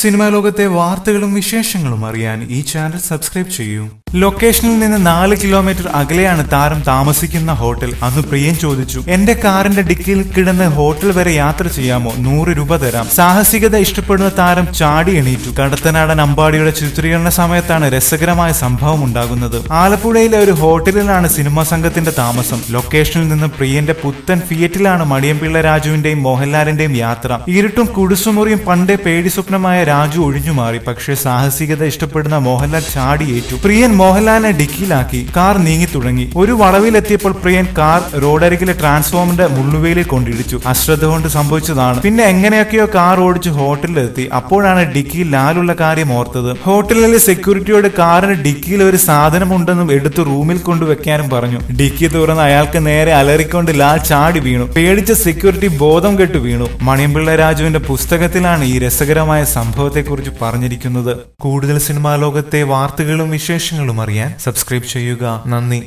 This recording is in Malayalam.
സിനിമാ ലോകത്തെ വാർത്തകളും വിശേഷങ്ങളും അറിയാൻ ഈ ചാനൽ സബ്സ്ക്രൈബ് ചെയ്യൂ. ലൊക്കേഷനിൽ നിന്ന് നാല് കിലോമീറ്റർ അകലെയാണ് താരം താമസിക്കുന്ന ഹോട്ടൽ. അന്ന് പ്രിയൻ ചോദിച്ചു എന്റെ കാറിന്റെ ഡിക്കിയിൽ കിടന്ന് ഹോട്ടൽ വരെ യാത്ര ചെയ്യാമോ? നൂറ് രൂപ തരാം. സാഹസികത ഇഷ്ടപ്പെടുന്ന താരം ചാടി എണീറ്റു. കടത്തനാടൻ അമ്പാടിയുടെ ചിത്രീകരണ സമയത്താണ് രസകരമായ സംഭവം ഉണ്ടാകുന്നത്. ആലപ്പുഴയിലെ ഒരു ഹോട്ടലിലാണ് സിനിമാ സംഘത്തിന്റെ താമസം. ലൊക്കേഷനിൽ നിന്ന് പ്രിയന്റെ പുത്തൻ ഫിയറ്റിലാണ് മണിയമ്പിള്ള രാജുവിന്റെയും മോഹൻലാലിന്റെയും യാത്ര. ഇരുട്ടും കുടുസുമുറിയും പണ്ടേ പേടി സ്വപ്നമായ രാജു ഒഴിഞ്ഞു മാറി. പക്ഷേ സാഹസികത ഇഷ്ടപ്പെടുന്ന മോഹൻലാൽ ചാടിയേറ്റു പ്രിയൻ മോഹൻലാലിനെ ഡിക്കിയിലാക്കി. കാർ നീങ്ങി തുടങ്ങി. ഒരു വളവിലെത്തിയപ്പോൾ പ്രിയൻ കാർ റോഡരികിലെ ട്രാൻസ്ഫോമറിന്റെ മുള്ളുവേലിൽ കൊണ്ടിടിച്ചു. അശ്രദ്ധ കൊണ്ട് സംഭവിച്ചതാണ്. പിന്നെ എങ്ങനെയൊക്കെയോ കാർ ഓടിച്ച് ഹോട്ടലിലെത്തി. അപ്പോഴാണ് ഡിക്കിയിൽ ലാലുള്ള കാര്യം ഓർത്തത്. ഹോട്ടലിലെ സെക്യൂരിറ്റിയോട് കാറിന് ഡിക്കിയിൽ ഒരു സാധനമുണ്ടെന്നും എടുത്ത് റൂമിൽ കൊണ്ടുവെക്കാനും പറഞ്ഞു. ഡിക്കി തുറന്ന് അയാൾക്ക് നേരെ അലറിക്കൊണ്ട് ലാൽ ചാടി വീണു. പേടിച്ച സെക്യൂരിറ്റി ബോധം കെട്ടു വീണു. മണിയമ്പിള്ള രാജുവിന്റെ പുസ്തകത്തിലാണ് ഈ രസകരമായ സംഭവത്തെക്കുറിച്ച് പറഞ്ഞിരിക്കുന്നത് കൂടുതൽ സിനിമാ ലോകത്തെ വാർത്തകളും വിശേഷങ്ങളും അറിയാൻ സബ്സ്ക്രൈബ് ചെയ്യുക. നന്ദി.